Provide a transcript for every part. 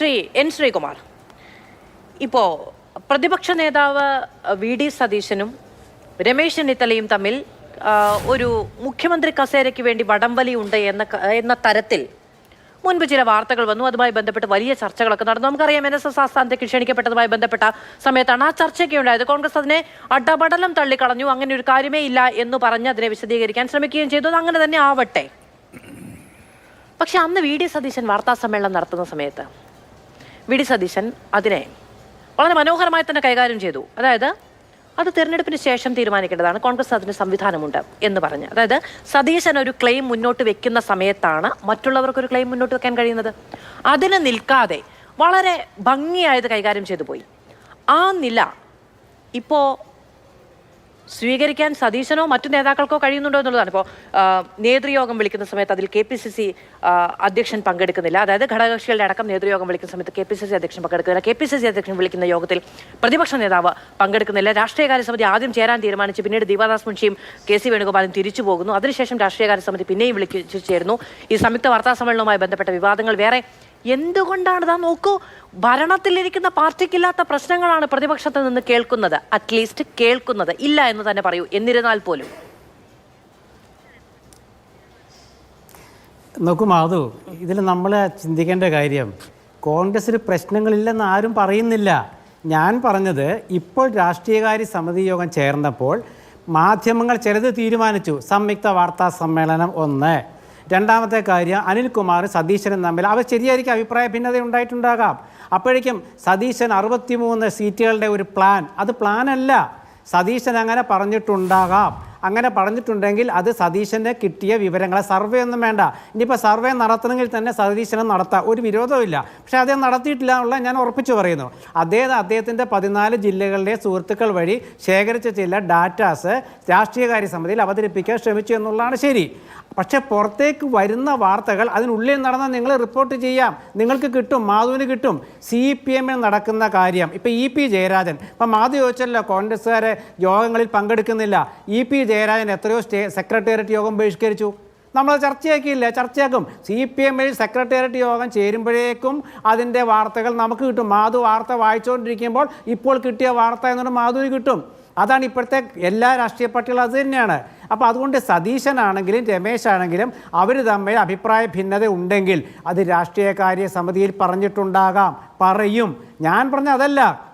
Shri N Sreekumar. ഇപ്പോൾ പ്രതിപക്ഷ നേതാവ് വി ഡി സതീശനും രമേശ് ചെന്നിത്തലയും തമ്മിൽ ഒരു മുഖ്യമന്ത്രി കസേരയ്ക്ക് വേണ്ടി വടംവലി ഉണ്ട് എന്ന എന്ന തരത്തിൽ മുൻപ് ചില വാർത്തകൾ വന്നു. അതുമായി ബന്ധപ്പെട്ട് വലിയ ചർച്ചകളൊക്കെ നടന്നു. നമുക്കറിയാം എൻ എസ് എസ് ആസ്ഥാനത്തേക്ക് ക്ഷണിക്കപ്പെട്ടതുമായി ബന്ധപ്പെട്ട സമയത്താണ് ആ ചർച്ചയൊക്കെ ഉണ്ടായത്. കോൺഗ്രസ് അതിനെ അടപടലം തള്ളിക്കളഞ്ഞു. അങ്ങനെ ഒരു കാര്യമേ ഇല്ല എന്ന് പറഞ്ഞ് അതിനെ വിശദീകരിക്കാൻ ശ്രമിക്കുകയും ചെയ്തു. അങ്ങനെ തന്നെ ആവട്ടെ. പക്ഷെ അന്ന് വി ഡി സതീശൻ വാർത്താ സമ്മേളനം നടത്തുന്ന സമയത്ത് വി ഡി സതീശൻ അതിനെ. വളരെ മനോഹരമായി തന്നെ കൈകാര്യം ചെയ്തു. അതായത് അത് തിരഞ്ഞെടുപ്പിന് ശേഷം തീരുമാനിക്കേണ്ടതാണ്. കോൺഗ്രസ് അതിന് സംവിധാനമുണ്ട് എന്ന് പറഞ്ഞ്. അതായത് സതീശൻ ഒരു ക്ലെയിം മുന്നോട്ട് വെക്കുന്ന സമയത്താണ് മറ്റുള്ളവർക്ക് ഒരു ക്ലെയിം മുന്നോട്ട് വെക്കാൻ കഴിയുന്നത്. അതിന് നിൽക്കാതെ വളരെ ഭംഗിയായത് കൈകാര്യം ചെയ്തു പോയി. ആ നില ഇപ്പോൾ സ്വീകരിക്കാൻ സതീശനോ മറ്റു നേതാക്കൾക്കോ കഴിയുന്നുണ്ടോ എന്നുള്ളതാണ്. ഇപ്പോൾ നേതൃയോഗം വിളിക്കുന്ന സമയത്ത് അതിൽ കെ പി സി സി അധ്യക്ഷൻ പങ്കെടുക്കുന്നില്ല. അതായത് ഘടകകക്ഷികളുടെ അടക്കം നേതൃയോഗം വിളിക്കുന്ന സമയത്ത് കെ പി സി സി അധ്യക്ഷൻ പങ്കെടുക്കുന്നില്ല. കെ പി സി സി അധ്യക്ഷൻ വിളിക്കുന്ന യോഗത്തിൽ പ്രതിപക്ഷ നേതാവ് പങ്കെടുക്കുന്നില്ല. രാഷ്ട്രീയകാര്യ സമിതി ആദ്യം ചേരാൻ തീരുമാനിച്ച്. പിന്നീട് ദീപാദാസ് മുൻഷിയും കെ സി വേണുഗോപാലും തിരിച്ചു പോകുന്നു. അതിനുശേഷം രാഷ്ട്രീയകാര്യ സമിതി പിന്നെയും വിളിച്ചു ചേരുന്നു. ഈ സംയുക്ത വാർത്താ സമ്മേളനവുമായി ബന്ധപ്പെട്ട വിവാദങ്ങൾ വേറെ എന്തുകൊണ്ടാണ് ഇതാ നോക്കൂ ഭരണത്തിലിരിക്കുന്ന പാർട്ടിക്കില്ലാത്ത പ്രശ്നങ്ങളാണ് പ്രതിപക്ഷത്ത് നിന്ന് കേൾക്കുന്നത്. അറ്റ്ലീസ്റ്റ് കേൾക്കുന്നത്. ഇല്ല എന്ന് തന്നെ പറയൂ. എന്നിരുന്നാൽ പോലും. നോക്കൂ മാധു ഇതിൽ നമ്മൾ ചിന്തിക്കേണ്ട കാര്യം കോൺഗ്രസിന് പ്രശ്നങ്ങളില്ലെന്ന് ആരും പറയുന്നില്ല. ഞാൻ പറഞ്ഞത് ഇപ്പോൾ രാഷ്ട്രീയകാര്യ സമിതി യോഗം ചേർന്നപ്പോൾ മാധ്യമങ്ങൾ ചിലത് തീരുമാനിച്ചു. സംയുക്ത വാർത്താ സമ്മേളനം ഒന്ന്. രണ്ടാമത്തെ കാര്യം അനിൽകുമാർ സതീശനും തമ്മിൽ അവർ ശരിയായിരിക്കും അഭിപ്രായ ഭിന്നത ഉണ്ടായിട്ടുണ്ടാകാം. അപ്പോഴേക്കും സതീശൻ അറുപത്തിമൂന്ന് സീറ്റുകളുടെ ഒരു പ്ലാൻ അത് പ്ലാനല്ല സതീശൻ അങ്ങനെ പറഞ്ഞിട്ടുണ്ടാകാം. അങ്ങനെ പറഞ്ഞിട്ടുണ്ടെങ്കിൽ അത് സതീശന് കിട്ടിയ വിവരങ്ങളെ. സർവേ ഒന്നും വേണ്ട. ഇനിയിപ്പോൾ സർവേ നടത്തണമെങ്കിൽ തന്നെ സതീശനെ നടത്താം. ഒരു വിരോധമില്ല പക്ഷേ അദ്ദേഹം നടത്തിയിട്ടില്ല എന്നുള്ള ഞാൻ ഉറപ്പിച്ചു പറയുന്നു. അദ്ദേഹം അദ്ദേഹത്തിന്റെ പതിനാല് ജില്ലകളിലെ സുഹൃത്തുക്കൾ വഴി ശേഖരിച്ച ചില ഡാറ്റാസ് രാഷ്ട്രീയകാര്യ സമിതിയിൽ അവതരിപ്പിക്കാൻ ശ്രമിച്ചു എന്നുള്ളതാണ് ശരി. പക്ഷേ പുറത്തേക്ക് വരുന്ന വാർത്തകൾ അതിനുള്ളിൽ നടന്ന നിങ്ങൾ റിപ്പോർട്ട് ചെയ്യാം. നിങ്ങൾക്ക് കിട്ടും മാധുവിന് കിട്ടും. സി പി എമ്മിൽ നടക്കുന്ന കാര്യം. ഇപ്പം ഇ പി ജയരാജൻ. ഇപ്പം മാധു ചോദിച്ചല്ലോ കോൺഗ്രസ്സുകാരെ യോഗങ്ങളിൽ പങ്കെടുക്കുന്നില്ല. ഇ പി ജയരാജൻ എത്രയോ സ്റ്റേ സെക്രട്ടേറിയറ്റ് യോഗം ബഹിഷ്കരിച്ചു. നമ്മൾ ചർച്ചയാക്കിയില്ല. ചർച്ചയാക്കും. സി പി എമ്മിൽ സെക്രട്ടേറിയറ്റ് യോഗം ചേരുമ്പോഴേക്കും അതിന്റെ വാർത്തകൾ നമുക്ക് കിട്ടും. മാധു വാർത്ത വായിച്ചുകൊണ്ടിരിക്കുമ്പോൾ ഇപ്പോൾ കിട്ടിയ വാർത്ത എന്നൊരു മാധുവിന് കിട്ടും. അതാണ് ഇപ്പോഴത്തെ എല്ലാ രാഷ്ട്രീയ പാർട്ടികളും അത് തന്നെയാണ്. അപ്പോൾ അതുകൊണ്ട് സതീശനാണെങ്കിലും രമേശ് ആണെങ്കിലും അവർ തമ്മിൽ അഭിപ്രായ ഭിന്നത ഉണ്ടെങ്കിൽ അത് രാഷ്ട്രീയ കാര്യ സമിതിയിൽ പറഞ്ഞിട്ടുണ്ടാകാം. പറയും. ഞാൻ പറഞ്ഞ അതല്ല.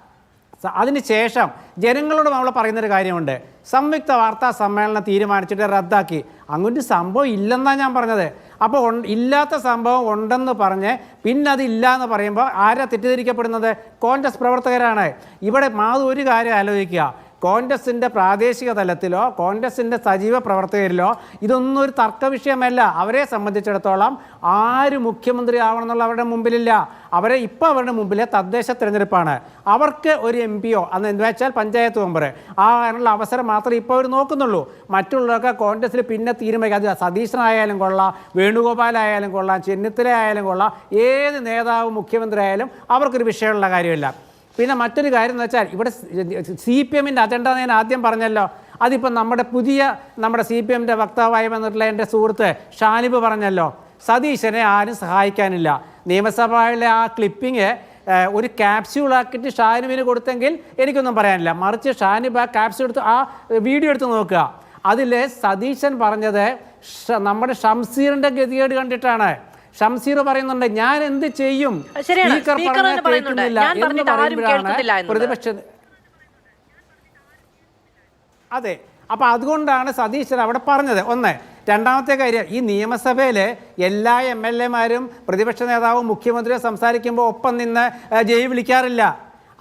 അതിനുശേഷം ജനങ്ങളോട് നമ്മൾ പറയുന്നൊരു കാര്യമുണ്ട്. സംയുക്ത വാർത്താ സമ്മേളനം തീരുമാനിച്ചിട്ട് റദ്ദാക്കി. അങ്ങനൊരു സംഭവം ഇല്ലെന്നാണ് ഞാൻ പറഞ്ഞത്. അപ്പോൾ ഇല്ലാത്ത സംഭവം ഉണ്ടെന്ന് പറഞ്ഞ് പിന്നെ അത് ഇല്ല എന്ന് പറയുമ്പോൾ ആരാ തെറ്റിദ്ധരിക്കപ്പെടുന്നത്? കോൺഗ്രസ് പ്രവർത്തകരാണ്. ഇവിടെ മാധു ഒരു കാര്യം ആലോചിക്കുക. കോൺഗ്രസിന്റെ പ്രാദേശിക തലത്തിലോ കോൺഗ്രസിന്റെ സജീവ പ്രവർത്തകരിലോ ഇതൊന്നും ഒരു തർക്ക വിഷയമല്ല അവരെ സംബന്ധിച്ചിടത്തോളം ആര് മുഖ്യമന്ത്രി ആവണം എന്നുള്ള അവരുടെ മുമ്പിലില്ല. അവരെ ഇപ്പോൾ അവരുടെ മുമ്പിലെ തദ്ദേശ തിരഞ്ഞെടുപ്പാണ്. അവർക്ക് ഒരു എം പിയോ അന്ന് എന്ന് വെച്ചാൽ പഞ്ചായത്ത് മെമ്പർ ആ അതിനുള്ള അവസരം മാത്രമേ ഇപ്പോൾ അവർ നോക്കുന്നുള്ളൂ. മറ്റുള്ളവർക്ക് കോൺഗ്രസ്സിൽ പിന്നെ തീരുമാനിക്കാം. അത് സതീശനായാലും കൊള്ളാം വേണുഗോപാലായാലും കൊള്ളാം ചെന്നിത്തല ആയാലും കൊള്ളാം. ഏത് നേതാവും മുഖ്യമന്ത്രി ആയാലും അവർക്കൊരു വിഷയമുള്ള കാര്യമില്ല. പിന്നെ മറ്റൊരു കാര്യം എന്ന് വെച്ചാൽ ഇവിടെ സി പി എമ്മിന്റെ അജണ്ട ഞാൻ ആദ്യം പറഞ്ഞല്ലോ. അതിപ്പോൾ നമ്മുടെ പുതിയ നമ്മുടെ സി പി എമ്മിന്റെ വക്താവായി വന്നിട്ടുള്ള എന്റെ സുഹൃത്ത് ഷാനിബ് പറഞ്ഞല്ലോ സതീശനെ ആരും സഹായിക്കാനില്ല. നിയമസഭയിലെ ആ ക്ലിപ്പിങ് ഒരു ക്യാപ്സ്യൂളാക്കിയിട്ട് ഷാനിബിന് കൊടുത്തെങ്കിൽ എനിക്കൊന്നും പറയാനില്ല. മറിച്ച് ഷാനിബ് ആ ക്യാപ്സ്യൂൾ എടുത്ത് ആ വീഡിയോ എടുത്ത് നോക്കുക. അതിൽ സതീശൻ പറഞ്ഞത് നമ്മുടെ ഷംസീറിന്റെ ഗതികേട് കണ്ടിട്ടാണ്. ഷംസീർ പറയുന്നുണ്ട് ഞാൻ എന്ത് ചെയ്യും. സ്പീക്കർ പറഞ്ഞാൽ കേൾക്കുന്നില്ല എന്ന് പറയുമ്പോഴാണ് പ്രതിപക്ഷ അതെ. അപ്പോൾ അതുകൊണ്ടാണ് സതീശൻ അവിടെ പറഞ്ഞത്. ഒന്ന് രണ്ടാമത്തെ കാര്യം ഈ നിയമസഭയിലെ എല്ലാ എം എൽ എമാരും പ്രതിപക്ഷ നേതാവും മുഖ്യമന്ത്രിയും സംസാരിക്കുമ്പോൾ ഒപ്പം നിന്ന് ജയി വിളിക്കാറില്ല.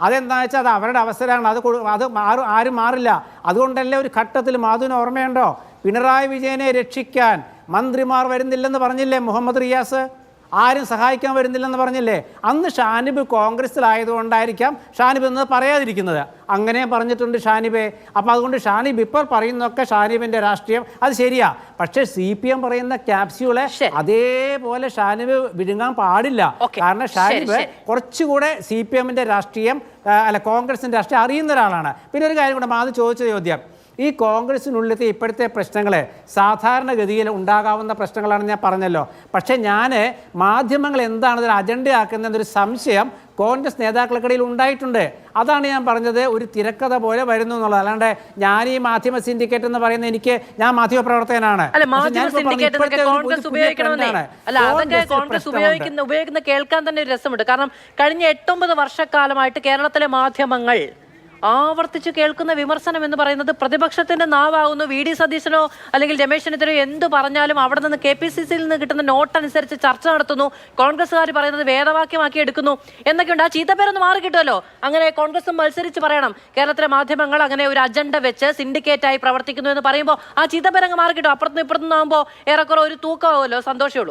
അതെന്താ വെച്ചാൽ അത് അവരുടെ അവസരമാണ്. അത് അത് മാറും ആരും മാറില്ല. അതുകൊണ്ടല്ലേ ഒരു ഘട്ടത്തിൽ മാധുവിന് ഓർമ്മയുണ്ടോ? പിണറായി വിജയനെ രക്ഷിക്കാൻ മന്ത്രിമാർ വരുന്നില്ലെന്ന് പറഞ്ഞില്ലേ? മുഹമ്മദ് റിയാസ് ആരും സഹായിക്കാൻ വരുന്നില്ലെന്ന് പറഞ്ഞില്ലേ? അന്ന് ഷാനിബ് കോൺഗ്രസ്സിലായതുകൊണ്ടായിരിക്കാം ഷാനിബ് എന്ന് പറയാതിരിക്കുന്നത്. അങ്ങനെ പറഞ്ഞിട്ടുണ്ട് ഷാനിബെ. അപ്പോൾ അതുകൊണ്ട് ഷാനിബ് ഇപ്പോൾ പറയുന്നതൊക്കെ ഷാനിബിന്റെ രാഷ്ട്രീയം. അത് ശരിയാ. പക്ഷേ സി പി എം പറയുന്ന ക്യാപ്സ്യൂളെ അതേപോലെ ഷാനിബ് വിഴുങ്ങാൻ പാടില്ല. കാരണം ഷാനിബ്. കുറച്ചുകൂടെ സി പി എമ്മിന്റെ രാഷ്ട്രീയം അല്ല കോൺഗ്രസിന്റെ രാഷ്ട്രീയം അറിയുന്ന ഒരാളാണ്. പിന്നെ ഒരു കാര്യം കൂടെ മാത് ചോദിച്ച ചോദ്യം. ഈ കോൺഗ്രസിനുള്ളിലത്തെ ഇപ്പോഴത്തെ പ്രശ്നങ്ങളെ സാധാരണഗതിയിൽ ഉണ്ടാകാവുന്ന പ്രശ്നങ്ങളാണെന്ന് ഞാൻ പറഞ്ഞല്ലോ. പക്ഷേ ഞാൻ മാധ്യമങ്ങൾ എന്താണ് ഇതിൽ അജണ്ടയാക്കുന്നതെന്നൊരു സംശയം കോൺഗ്രസ് നേതാക്കൾക്കിടയിൽ ഉണ്ടായിട്ടുണ്ട്. അതാണ് ഞാൻ പറഞ്ഞത്. ഒരു തിരക്കഥ പോലെ വരുന്നു എന്നുള്ളത്. അല്ലാണ്ട് ഞാൻ ഈ മാധ്യമ സിൻഡിക്കേറ്റ് എന്ന് പറയുന്നത് എനിക്ക് ഞാൻ മാധ്യമ പ്രവർത്തകനാണ് കോൺഗ്രസ് ഉപയോഗിക്കുന്ന ഉപയോഗിക്കുന്ന കേൾക്കാൻ തന്നെ ഒരു രസമുണ്ട്. കാരണം കഴിഞ്ഞ എട്ടൊമ്പത് വർഷക്കാലമായിട്ട് കേരളത്തിലെ മാധ്യമങ്ങൾ ആവർത്തിച്ച് കേൾക്കുന്ന വിമർശനം എന്ന് പറയുന്നത് പ്രതിപക്ഷത്തിന്റെ നാവാകുന്നു വി ഡി സതീശനോ അല്ലെങ്കിൽ രമേശ് ചെന്നിത്തലയോ എന്ത് പറഞ്ഞാലും അവിടെ നിന്ന് കെ പി സി സിയിൽ നിന്ന് കിട്ടുന്ന നോട്ട് അനുസരിച്ച് ചർച്ച നടത്തുന്നു. കോൺഗ്രസ്സുകാർ പറയുന്നത് വേദവാക്യമാക്കി എടുക്കുന്നു. എന്നൊക്കെയുണ്ട്. ആ ചീത്തപ്പേരൊന്ന് മാറി കിട്ടുമല്ലോ. അങ്ങനെ കോൺഗ്രസും മത്സരിച്ച് പറയണം. കേരളത്തിലെ മാധ്യമങ്ങൾ അങ്ങനെ ഒരു അജണ്ട വെച്ച് സിൻഡിക്കേറ്റ് ആയി പ്രവർത്തിക്കുന്നു എന്ന് പറയുമ്പോൾ ആ ചീത്തപ്പേരങ്ങ് മാറി കിട്ടും. അപ്പുറത്തുനിന്ന് ഇപ്പുറത്തുനിന്ന് ആകുമ്പോൾ ഏറെക്കുറെ ഒരു തൂക്കമാവുമല്ലോ. സന്തോഷമുള്ളൂ